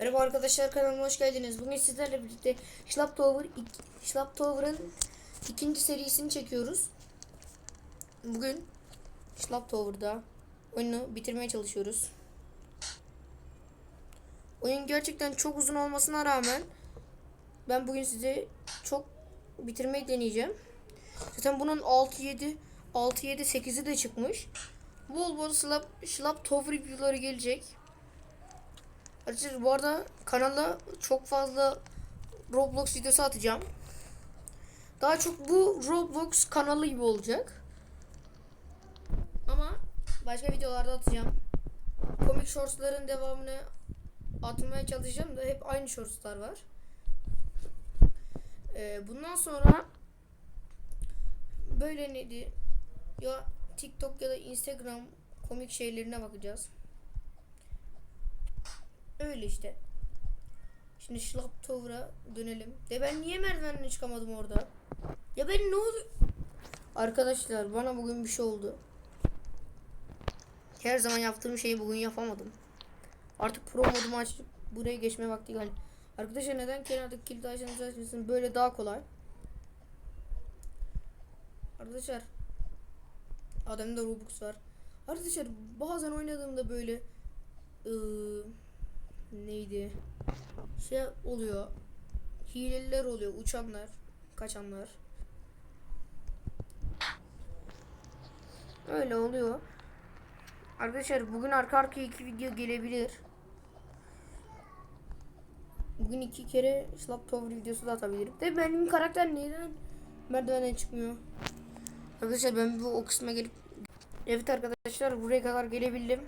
Merhaba arkadaşlar kanalıma hoş geldiniz. Bugün sizlerle birlikte Schlapp Tower Schlapp Tower'ın ikinci serisini çekiyoruz. Bugün Schlapp Tower'da oyunu bitirmeye çalışıyoruz. Oyun gerçekten çok uzun olmasına rağmen ben bugün size çok bitirmeyi deneyeceğim. Zaten bunun 6 7 6 7 8'i de çıkmış. Bol bol Schlapp, Tower videoları gelecek. Arkadaşlar bu arada kanala çok fazla Roblox videosu atacağım. Daha çok bu Roblox kanalı gibi olacak. Ama başka videolarda atacağım. Komik shortsların devamını atmaya çalışacağım da hep aynı shortslar var. Ee, bundan sonra böyle neydi? Ya TikTok ya da Instagram komik şeylerine bakacağız. Öyle işte. Şimdi Schlapp Tower'a dönelim. De ben niye merdivenle çıkamadım orada? Ya ben ne oldu? Arkadaşlar bana bugün bir şey oldu. Her zaman yaptığım şeyi bugün yapamadım. Artık pro modumu açıp buraya geçme vakti geldi. Arkadaşlar neden kenardaki kilit açınızı açmışsın böyle daha kolay. Arkadaşlar adamda Robux var. Arkadaşlar bazen oynadığımda böyle ıı, neydi? Şey oluyor. Hileliler oluyor. Uçanlar. Kaçanlar. Öyle oluyor. Arkadaşlar bugün arka arkaya iki video gelebilir. Bugün iki kere Slap Tower videosu da atabilirim. De benim karakter neden merdivenden çıkmıyor? Arkadaşlar ben bu o kısma gelip Evet arkadaşlar buraya kadar gelebildim.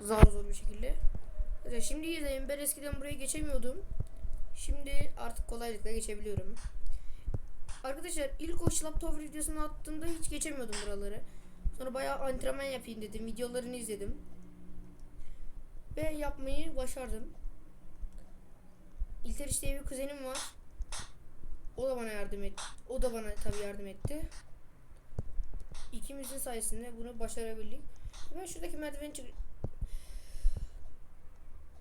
Zar zor bir şekilde. Mesela şimdi izleyin ben eskiden buraya geçemiyordum. Şimdi artık kolaylıkla geçebiliyorum. Arkadaşlar ilk o Tower videosunu attığımda hiç geçemiyordum buraları. Sonra bayağı antrenman yapayım dedim. Videolarını izledim. Ve yapmayı başardım. İlteriş diye bir kuzenim var. O da bana yardım etti. O da bana tabii yardım etti. İkimizin sayesinde bunu başarabildik. Ben şuradaki merdiveni çık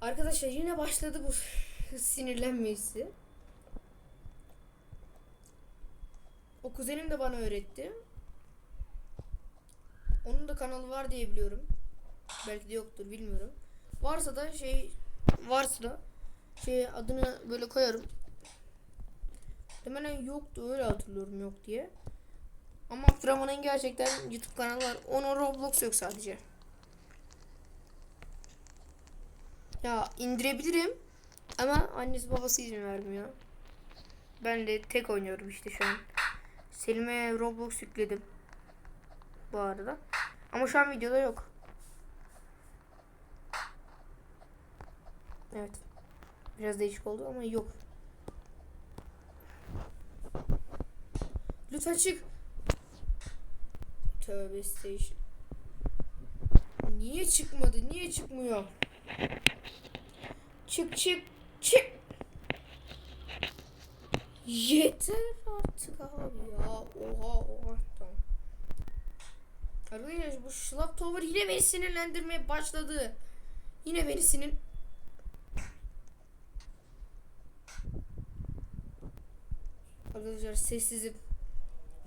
Arkadaşlar yine başladı bu sinirlenmesi. O kuzenim de bana öğretti. Onun da kanalı var diye biliyorum. Belki de yoktur bilmiyorum. Varsa da şey varsa da şey adını böyle koyarım. Hemen yoktu öyle hatırlıyorum yok diye. Ama Abdurrahman'ın gerçekten YouTube kanalı var. Onun Roblox yok sadece. Ya indirebilirim. Ama annesi babası izin vermiyor. Ben de tek oynuyorum işte şu an. Selim'e Roblox yükledim. Bu arada. Ama şu an videoda yok. Evet. Biraz değişik oldu ama yok. Lütfen çık. Tövbe station. Niye çıkmadı? Niye çıkmıyor? Çık çık çık. Yeter artık abi ya. Oha oha. Tamam. Arkadaşlar bu Schlapp Tower yine beni sinirlendirmeye başladı. Yine beni sinir... Arkadaşlar sessizim.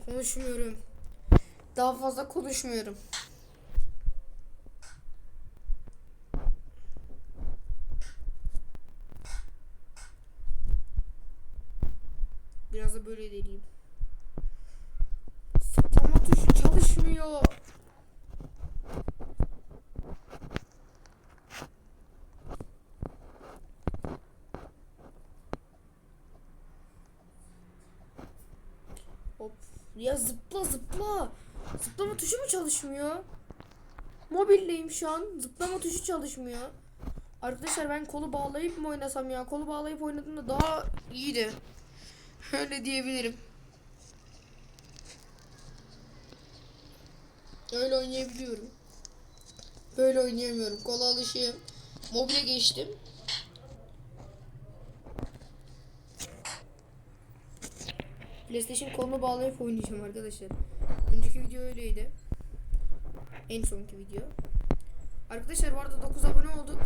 Konuşmuyorum. Daha fazla konuşmuyorum. Biraz da böyle deneyeyim. Zıplama tuşu çalışmıyor. Hop. Ya zıpla zıpla. Zıplama tuşu mu çalışmıyor? Mobildeyim şu an. Zıplama tuşu çalışmıyor. Arkadaşlar ben kolu bağlayıp mı oynasam ya? Kolu bağlayıp oynadığımda daha iyiydi. Öyle diyebilirim. Öyle oynayabiliyorum. Böyle oynayamıyorum. Kola alışığım. Mobile geçtim. PlayStation kolunu bağlayıp oynayacağım arkadaşlar. Önceki video öyleydi. En sonki video. Arkadaşlar bu arada 9 abone olduk.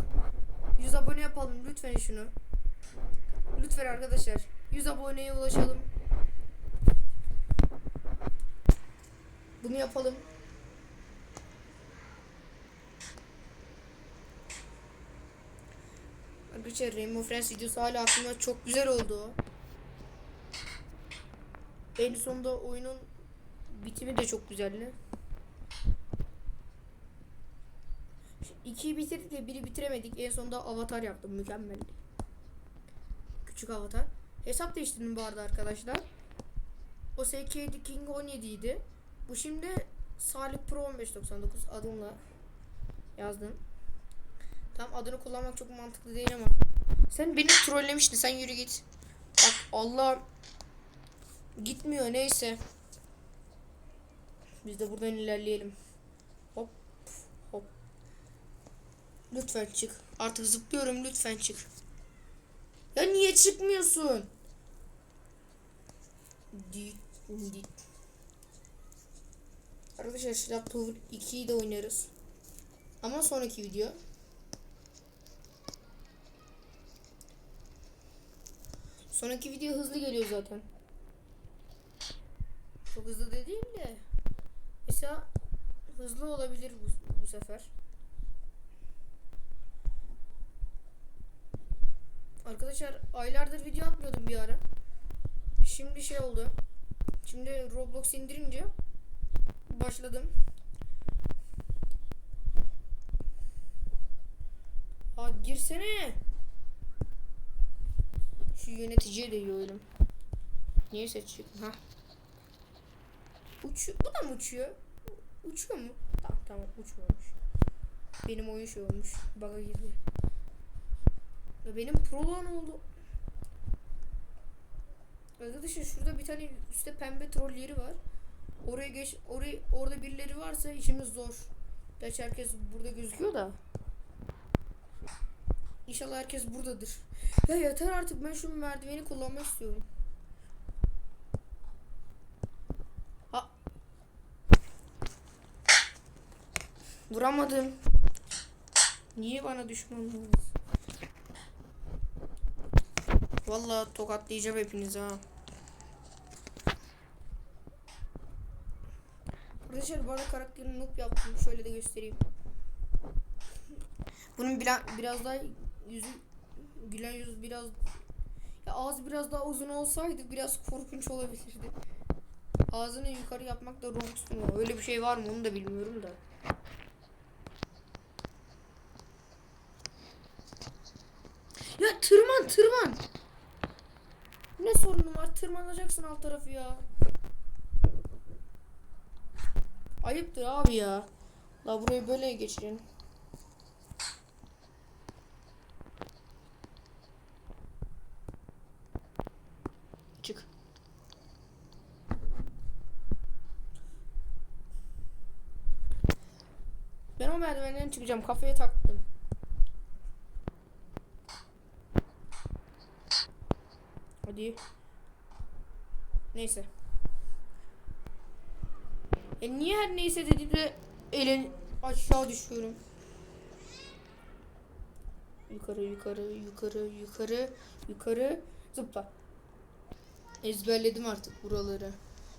100 abone yapalım lütfen şunu. Lütfen arkadaşlar 100 aboneye ulaşalım. Bunu yapalım. Arkadaşlar Rainbow Friends videosu hala aklımda çok güzel oldu. En sonunda oyunun bitimi de çok güzeldi. İkiyi bitirdik de biri bitiremedik. En sonunda avatar yaptım. Mükemmeldi. Küçük avatar. Hesap değiştirdim bu arada arkadaşlar. O SK'di King 17 idi. Bu şimdi Salih Pro 1599 adımla yazdım. Tam adını kullanmak çok mantıklı değil ama. Sen beni trollemiştin. Sen yürü git. Bak Allah gitmiyor neyse. Biz de buradan ilerleyelim. Hop hop. Lütfen çık. Artık zıplıyorum lütfen çık. Ya niye çıkmıyorsun? Arkadaşlar Slap Tower 2'yi de oynarız. Ama sonraki video. Sonraki video hızlı geliyor zaten. Çok hızlı da değil de. Mesela hızlı olabilir bu, bu sefer. Arkadaşlar aylardır video atmıyordum bir ara. Şimdi şey oldu. Şimdi Roblox indirince başladım. Ha girsene. Şu yöneticiye de yiyorum. Niye seçiyorum? Ha. Uçuyor. Bu da mı uçuyor? Uçuyor mu? Tamam tamam uçmuyormuş. Benim oyun şey olmuş. Bug'a girdi. Ya benim proloğum oldu. Arkadaşlar şurada bir tane üstte pembe troll yeri var. Oraya geç, oraya orada birileri varsa işimiz zor. Gerçi herkes burada gözüküyor da. İnşallah herkes buradadır. Ya yeter artık ben şu merdiveni kullanmak istiyorum. Ha. Vuramadım. Niye bana düşman oldunuz? Vallahi tokatlayacağım hepinizi ha. Arkadaşlar arada karakterini noob yaptım. Şöyle de göstereyim. Bunun biraz, biraz daha yüzü gülen yüz biraz ya ağzı biraz daha uzun olsaydı biraz korkunç olabilirdi. Ağzını yukarı yapmak da Robux mu? Öyle bir şey var mı onu da bilmiyorum da. Ya tırman tırman. Ne sorunun var? Tırmanacaksın alt tarafı ya. Ayıptır abi ya. La burayı böyle geçirin. Çık. Ben o merdivenden çıkacağım. Kafaya taktım. Hadi. Neyse. E niye her neyse dedi de elin aşağı düşüyorum. Yukarı yukarı yukarı yukarı yukarı zıpla. Ezberledim artık buraları.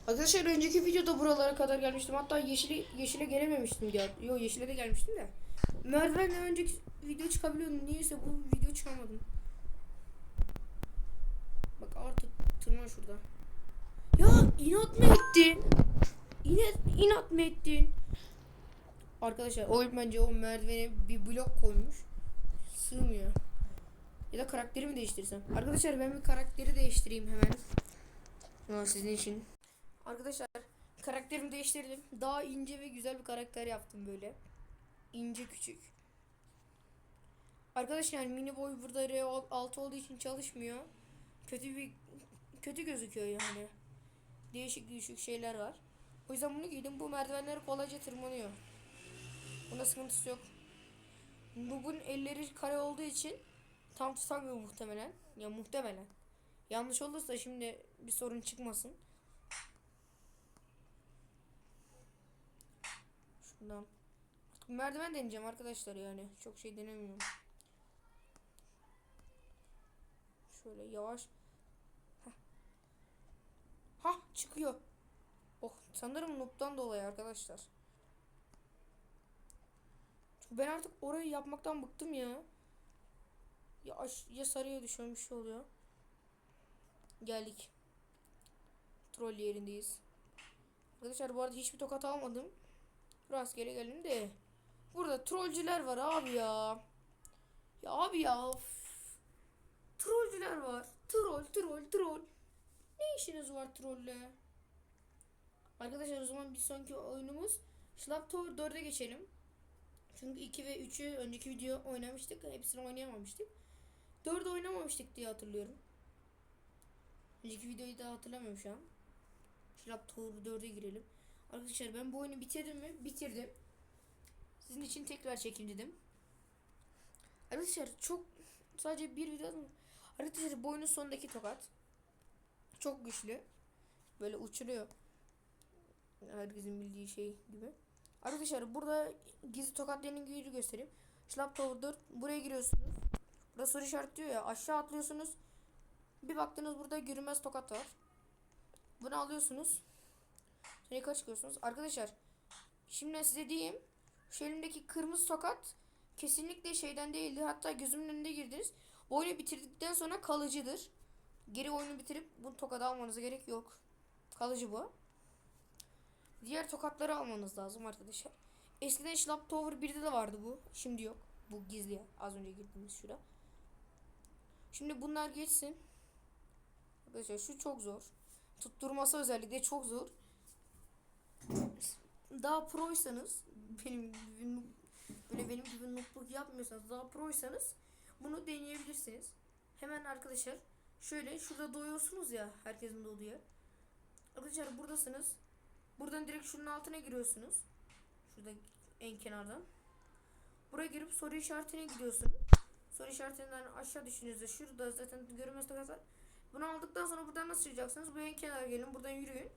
Arkadaşlar önceki videoda buralara kadar gelmiştim. Hatta yeşile yeşile gelememiştim ya. Yo yeşile de gelmiştim de. Merdivenle önceki video çıkabiliyordum. Niyeyse bu video çıkamadım. Bak artık tırman şurada. Ya inat mı ettin? İnat, inat mı ettin? Arkadaşlar oyun bence o merdivene bir blok koymuş. Sığmıyor. Ya da karakterimi değiştirsem. Arkadaşlar ben bir karakteri değiştireyim hemen. Ama sizin için. Arkadaşlar karakterimi değiştirdim. Daha ince ve güzel bir karakter yaptım böyle. İnce küçük. Arkadaşlar mini boy burada R6 olduğu için çalışmıyor. Kötü bir kötü gözüküyor yani. Değişik değişik şeyler var. O yüzden bunu giydim. Bu merdivenleri kolayca tırmanıyor. Bunda sıkıntısı yok. Bu bunun elleri kare olduğu için tam tutamıyor muhtemelen. Ya muhtemelen. Yanlış olursa şimdi bir sorun çıkmasın. Şundan. Merdiven deneyeceğim arkadaşlar yani. Çok şey denemiyorum. Şöyle yavaş. Çıkıyor. Oh sanırım noob'dan dolayı arkadaşlar. Çünkü ben artık orayı yapmaktan bıktım ya. Ya, aş- ya sarıya düşüyorum bir şey oluyor. Geldik. Troll yerindeyiz. Arkadaşlar bu arada hiçbir tokat almadım. Rastgele geldim de. Burada trollcüler var abi ya. Ya abi ya. Trollcüler var. Troll, troll, troll. Ne işiniz var trolle? Arkadaşlar o zaman bir sonraki oyunumuz Schlapp Tower 4'e geçelim. Çünkü 2 ve 3'ü önceki video oynamıştık. Hepsini oynayamamıştık. 4'ü oynamamıştık diye hatırlıyorum. Önceki videoyu da hatırlamıyorum şu an. Schlapp Tower 4'e girelim. Arkadaşlar ben bu oyunu bitirdim mi? Bitirdim. Sizin için tekrar çekeyim dedim. Arkadaşlar çok sadece bir video? Arkadaşlar bu oyunun sonundaki tokat. Çok güçlü. Böyle uçuruyor. Herkesin bildiği şey gibi. Arkadaşlar burada gizli tokat deneyini göstereyim. Schlapp Tower 4. Buraya giriyorsunuz. Burada soru işareti diyor ya. Aşağı atlıyorsunuz. Bir baktınız burada yürümez tokat var. Bunu alıyorsunuz. Sonra yukarı çıkıyorsunuz. Arkadaşlar şimdi size diyeyim. Şu elimdeki kırmızı tokat kesinlikle şeyden değildi. Hatta gözümün önünde girdiniz. Bu oyunu bitirdikten sonra kalıcıdır. Geri oyunu bitirip bu tokadı almanıza gerek yok. Kalıcı bu. Diğer tokatları almanız lazım arkadaşlar. Eskiden Schlapp Tower 1'de de vardı bu. Şimdi yok. Bu gizli. Az önce girdiğimiz şura. Şimdi bunlar geçsin. Arkadaşlar şu çok zor. Tutturması özellikle çok zor. Daha proysanız benim gibi böyle benim gibi noobluk yapmıyorsanız daha proysanız bunu deneyebilirsiniz. Hemen arkadaşlar şöyle şurada doyuyorsunuz ya herkesin doğduğu yer. Arkadaşlar buradasınız. Buradan direkt şunun altına giriyorsunuz. Şurada en kenardan. Buraya girip soru işaretine gidiyorsunuz. Soru işaretinden aşağı düşünüyorsunuz. Şurada zaten görünmez tokat var. Bunu aldıktan sonra buradan nasıl çıkacaksınız? Bu en kenara gelin. Buradan yürüyün.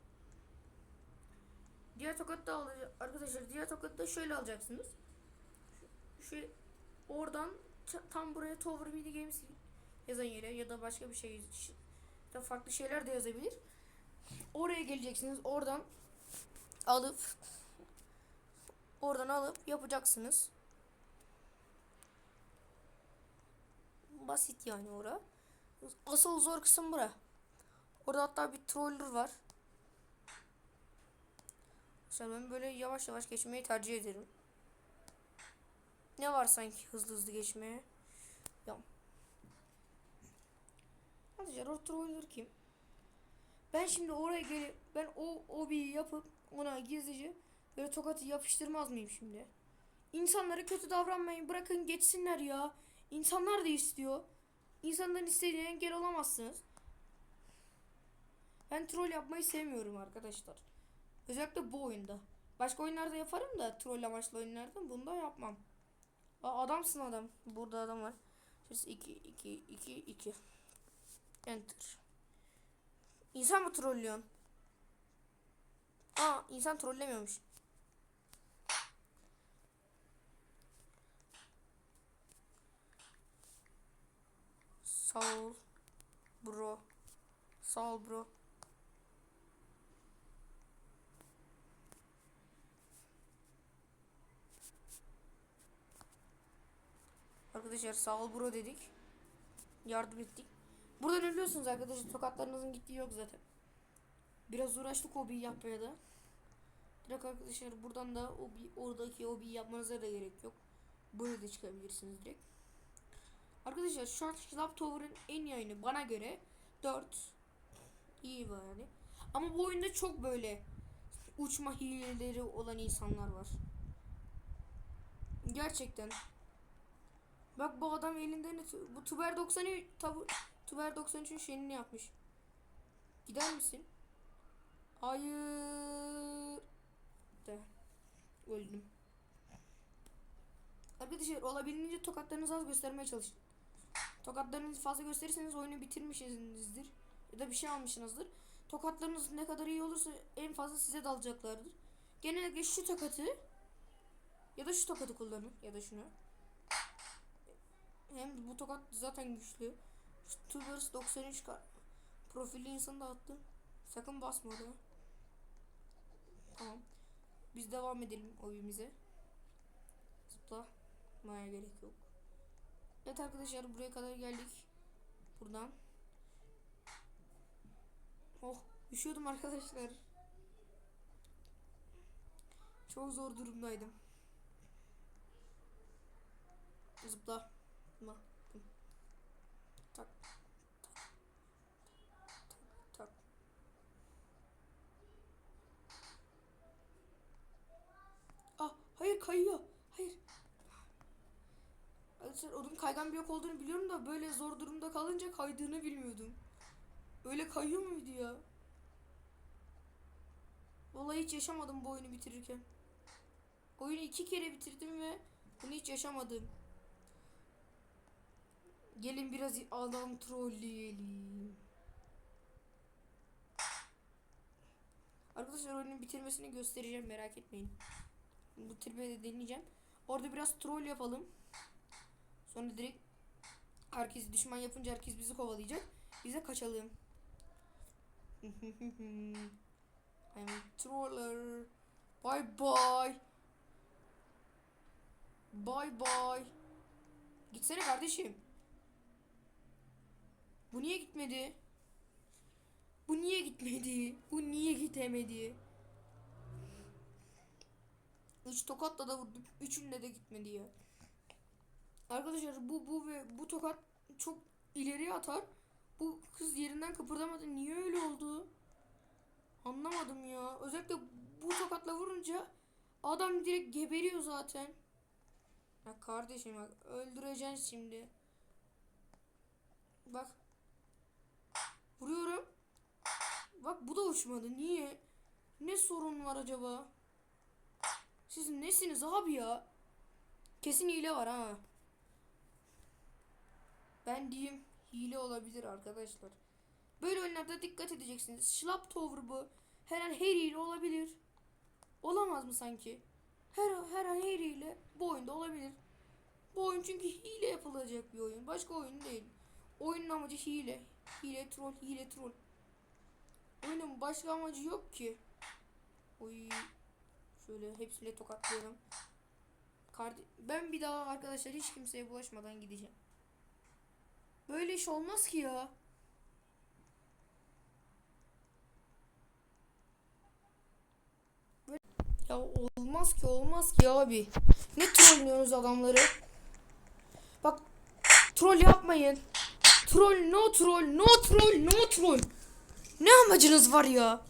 Diğer tokat da alacak arkadaşlar. Diğer tokat da şöyle alacaksınız. Şu, şu oradan ta- tam buraya Tower Mini Games yazan yere ya da başka bir şey da farklı şeyler de yazabilir. Oraya geleceksiniz. Oradan alıp oradan alıp yapacaksınız. Basit yani ora. Asıl zor kısım bura. Orada hatta bir troller var. Mesela ben böyle yavaş yavaş geçmeyi tercih ederim. Ne var sanki hızlı hızlı geçmeye? Ya. Arkadaşlar o troller kim? Ben şimdi oraya gelip ben o obiyi yapıp ona gizlice böyle tokatı yapıştırmaz mıyım şimdi? İnsanlara kötü davranmayın bırakın geçsinler ya. İnsanlar da istiyor. İnsanların istediğine engel olamazsınız. Ben troll yapmayı sevmiyorum arkadaşlar. Özellikle bu oyunda. Başka oyunlarda yaparım da troll amaçlı oyunlarda bunda yapmam. Aa, adamsın adam. Burada adam var. Şurası 2 2 2 2. Enter. İnsan mı trollüyorsun? Aa insan trollemiyormuş. Sağ ol bro. Sağ bro. Arkadaşlar sağ bro dedik. Yardım ettik. Buradan ölüyorsunuz arkadaşlar. Tokatlarınızın gittiği yok zaten. Biraz uğraştık hobi yapmaya da. Direkt arkadaşlar buradan da o oradaki hobi yapmanıza da gerek yok. Böyle de çıkabilirsiniz direkt. Arkadaşlar Short Club Tower'ın en oyunu bana göre 4 iyi var yani. Ama bu oyunda çok böyle uçma hileleri olan insanlar var. Gerçekten. Bak bu adam elinde ne bu Tuber 93 tabu Tuber 93'ün şeyini yapmış. Gider misin? Hayır. De. Öldüm. Arkadaşlar olabildiğince tokatlarınızı az göstermeye çalışın. Tokatlarınızı fazla gösterirseniz oyunu bitirmişsinizdir. Ya da bir şey almışsınızdır. Tokatlarınız ne kadar iyi olursa en fazla size dalacaklardır. Genellikle şu tokatı ya da şu tokatı kullanın ya da şunu. Hem bu tokat zaten güçlü. Tubers 93 ka- profilli insan da attım. Sakın basma oraya. Tamam. Biz devam edelim oyunumuza. Zıplamaya gerek yok. Evet arkadaşlar buraya kadar geldik. Buradan. Oh üşüyordum arkadaşlar. Çok zor durumdaydım. Zıpla. Zıpla. Tak. Tak. Tak. Tak. Ah hayır kayıyor. Hayır. Arkadaşlar onun kaygan bir yok olduğunu biliyorum da böyle zor durumda kalınca kaydığını bilmiyordum. Öyle kayıyor muydu ya? Vallahi hiç yaşamadım bu oyunu bitirirken. Oyunu iki kere bitirdim ve bunu hiç yaşamadım. Gelin biraz adam trolleyelim. Arkadaşlar oyunun bitirmesini göstereceğim merak etmeyin. Bu tribe de deneyeceğim. Orada biraz troll yapalım. Sonra direkt herkes düşman yapınca herkes bizi kovalayacak. Bize kaçalım. I'm a troller. Bye bye. Bye bye. Gitsene kardeşim. Bu niye gitmedi? Bu niye gitmedi? Bu niye gitemedi? 3 tokatla da vurduk. Üçünde de gitmedi ya. Arkadaşlar bu bu ve bu tokat çok ileriye atar. Bu kız yerinden kıpırdamadı. Niye öyle oldu? Anlamadım ya. Özellikle bu tokatla vurunca adam direkt geberiyor zaten. Ya kardeşim bak öldüreceksin şimdi. Bak. Vuruyorum. Bak bu da uçmadı. Niye? Ne sorun var acaba? Siz nesiniz abi ya? Kesin hile var ha. Ben diyeyim hile olabilir arkadaşlar. Böyle oyunlarda dikkat edeceksiniz. Schlapp Tower bu. Her an her hile olabilir. Olamaz mı sanki? Her, her an her hile bu oyunda olabilir. Bu oyun çünkü hile yapılacak bir oyun. Başka oyun değil. Oyunun amacı hile. Hile troll, hile troll. Oyunun başka amacı yok ki. Oy. Şöyle hepsiyle tokatlayalım. Kardi ben bir daha arkadaşlar hiç kimseye bulaşmadan gideceğim. Böyle iş olmaz ki ya. Böyle- Ya olmaz ki olmaz ki abi. Ne trollüyorsunuz adamları? Bak troll yapmayın. Troll no troll no troll no troll. Ne amacınız var ya?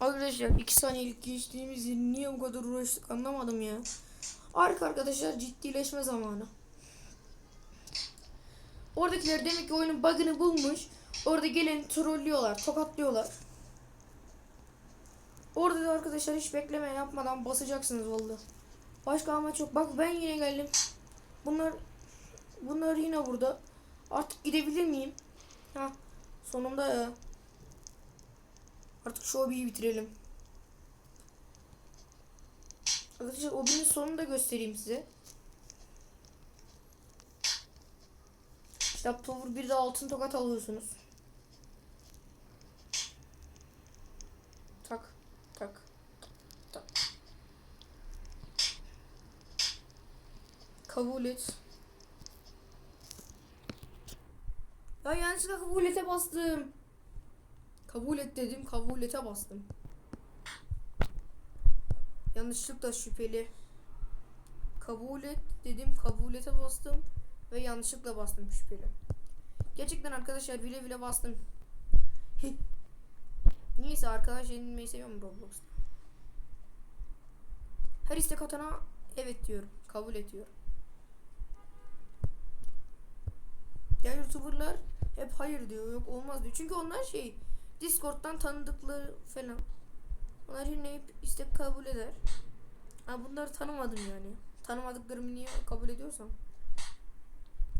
Arkadaşlar 2 saniyelik geçtiğimiz yeri niye bu kadar uğraştık anlamadım ya. Arka arkadaşlar ciddileşme zamanı. Oradakiler demek ki oyunun bug'ını bulmuş. Orada geleni trollüyorlar, tokatlıyorlar. Orada da arkadaşlar hiç bekleme yapmadan basacaksınız vallahi. Başka amaç yok. Bak ben yine geldim. Bunlar bunlar yine burada. Artık gidebilir miyim? Ha sonunda ya. Artık şu hobiyi bitirelim. Arkadaşlar hobinin sonunu da göstereyim size. İşte Tower 1'de altın tokat alıyorsunuz. Tak tak tak. Kabul et. Ya yanlışlıkla kabul ete bastım. Kabul et dedim, kabul ete bastım. Yanlışlıkla şüpheli. Kabul et dedim, kabul ete bastım ve yanlışlıkla bastım şüpheli. Gerçekten arkadaşlar bile bile bastım. Niyeyse arkadaş yenilmeyi seviyorum Roblox'ta. Her istek atana evet diyorum, kabul ediyorum. Diğer youtuberlar hep hayır diyor, yok olmaz diyor. Çünkü onlar şey, Discord'dan tanıdıkları falan. Onlar yine istek kabul eder. Ha bunları tanımadım yani. Tanımadıklarımı niye kabul ediyorsam.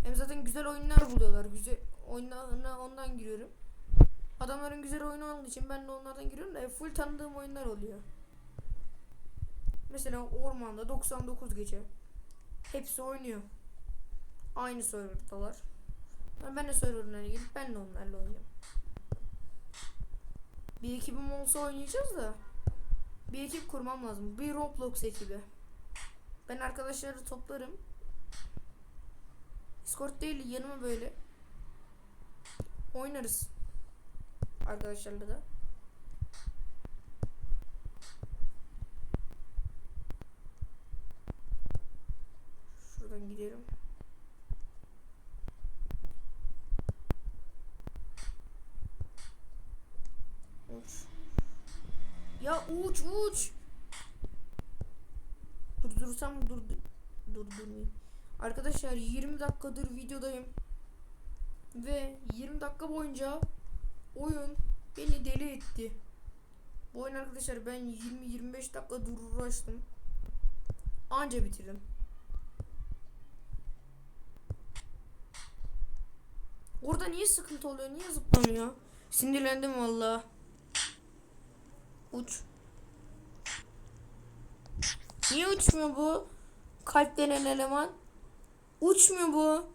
Hem zaten güzel oyunlar buluyorlar. Güzel oyunlarına ondan giriyorum. Adamların güzel oyunu olduğu için ben de onlardan giriyorum da full tanıdığım oyunlar oluyor. Mesela ormanda 99 gece. Hepsi oynuyor. Aynı serverdalar. Ben, de serverlarına girip ben de onlarla oynayacağım. Bir ekibim olsa oynayacağız da bir ekip kurmam lazım. Bir Roblox ekibi. Ben arkadaşları toplarım. Discord değil yanıma böyle oynarız. Arkadaşlarla da. Şuradan gidelim. Uç. Ya uç uç. Durdursam dur durdurmayayım. Arkadaşlar 20 dakikadır videodayım. Ve 20 dakika boyunca oyun beni deli etti. Bu oyun arkadaşlar ben 20-25 dakika uğraştım. Anca bitirdim. Orada niye sıkıntı oluyor? Niye zıplamıyor? Sinirlendim valla. Uç. Niye uçmuyor bu? Kalp denen eleman. Uçmuyor bu.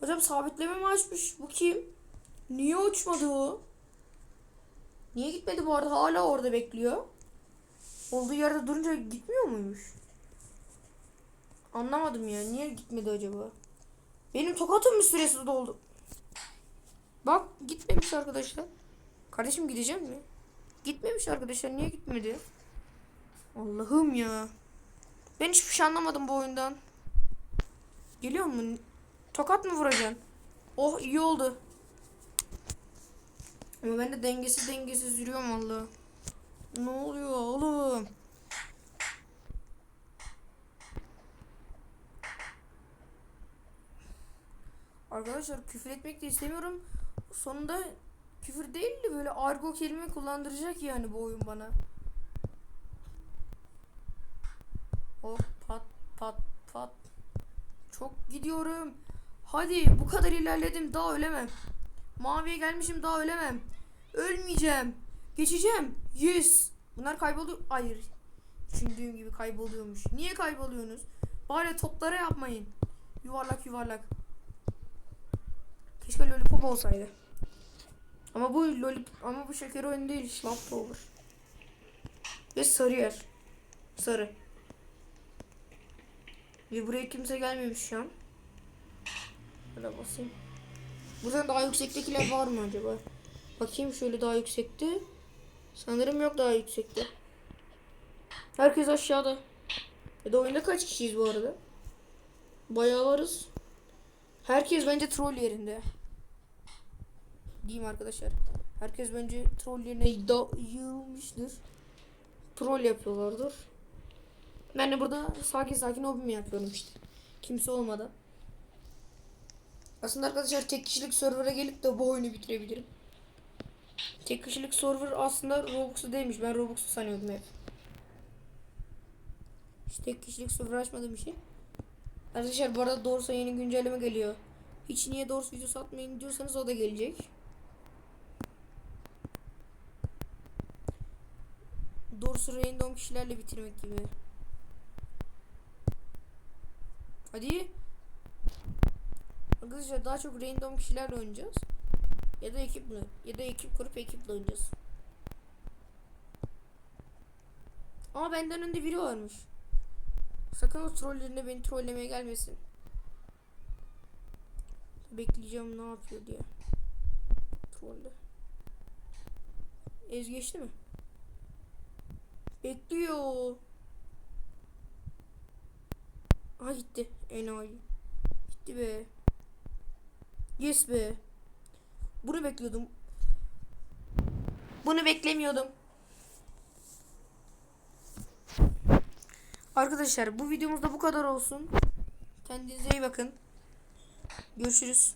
Hocam sabitleme mi açmış? Bu kim? Niye uçmadı o? Niye gitmedi bu arada? Hala orada bekliyor. Olduğu yerde durunca gitmiyor muymuş? Anlamadım ya. Niye gitmedi acaba? Benim tokatım mı süresi doldu? Bak gitmemiş arkadaşlar. Kardeşim gideceğim mi? Gitmemiş arkadaşlar. Niye gitmedi? Allah'ım ya. Ben hiçbir şey anlamadım bu oyundan. Geliyor mu? Tokat mı vuracaksın? Oh iyi oldu. Ama ben de dengesiz dengesiz yürüyorum valla. Ne oluyor oğlum? Arkadaşlar küfür etmek de istemiyorum. Sonunda küfür değil de böyle argo kelime kullandıracak yani bu oyun bana. Hop pat pat pat. Çok gidiyorum. Hadi bu kadar ilerledim daha ölemem. Maviye gelmişim daha ölemem. Ölmeyeceğim. Geçeceğim. Yes. Bunlar kayboluyor. Hayır. Düşündüğüm gibi kayboluyormuş. Niye kayboluyorsunuz? Bari toplara yapmayın. Yuvarlak yuvarlak. Keşke lollipop olsaydı. Ama bu lollip ama bu şeker oyunu değil. Şlap da olur. Ve sarı yer. Sarı. Ve buraya kimse gelmemiş şu an. Böyle basayım. Buradan daha yüksektekiler var mı acaba? Bakayım şöyle daha yüksekte. Sanırım yok daha yüksekte. Herkes aşağıda. Ya da oyunda kaç kişiyiz bu arada? Bayağı varız. Herkes bence troll yerinde. Diyeyim arkadaşlar. Herkes bence troll yerine yığılmıştır. Troll yapıyorlardır. Ben de burada sakin sakin hobimi yapıyorum işte. Kimse olmadan. Aslında arkadaşlar tek kişilik server'a gelip de bu oyunu bitirebilirim. Tek kişilik server aslında Robux'u değilmiş. Ben Robux'u sanıyordum hep. İşte tek kişilik server açmadığım şey. Arkadaşlar bu arada doğrusu yeni güncelleme geliyor. Hiç niye doğrusu video satmayın diyorsanız o da gelecek. Doğrusu random kişilerle bitirmek gibi. Hadi. Arkadaşlar daha çok random kişilerle oynayacağız. Ya da ekiple. Ya da ekip kurup ekiple oynayacağız. Ama benden önde biri varmış. Sakın o trollerine beni trollemeye gelmesin. Bekleyeceğim ne yapıyor diye. Trolle. Ez geçti mi? Bekliyor. Aha gitti. Enayi. Gitti be. Yes be. Bunu bekliyordum. Bunu beklemiyordum. Arkadaşlar bu videomuzda bu kadar olsun. Kendinize iyi bakın. Görüşürüz.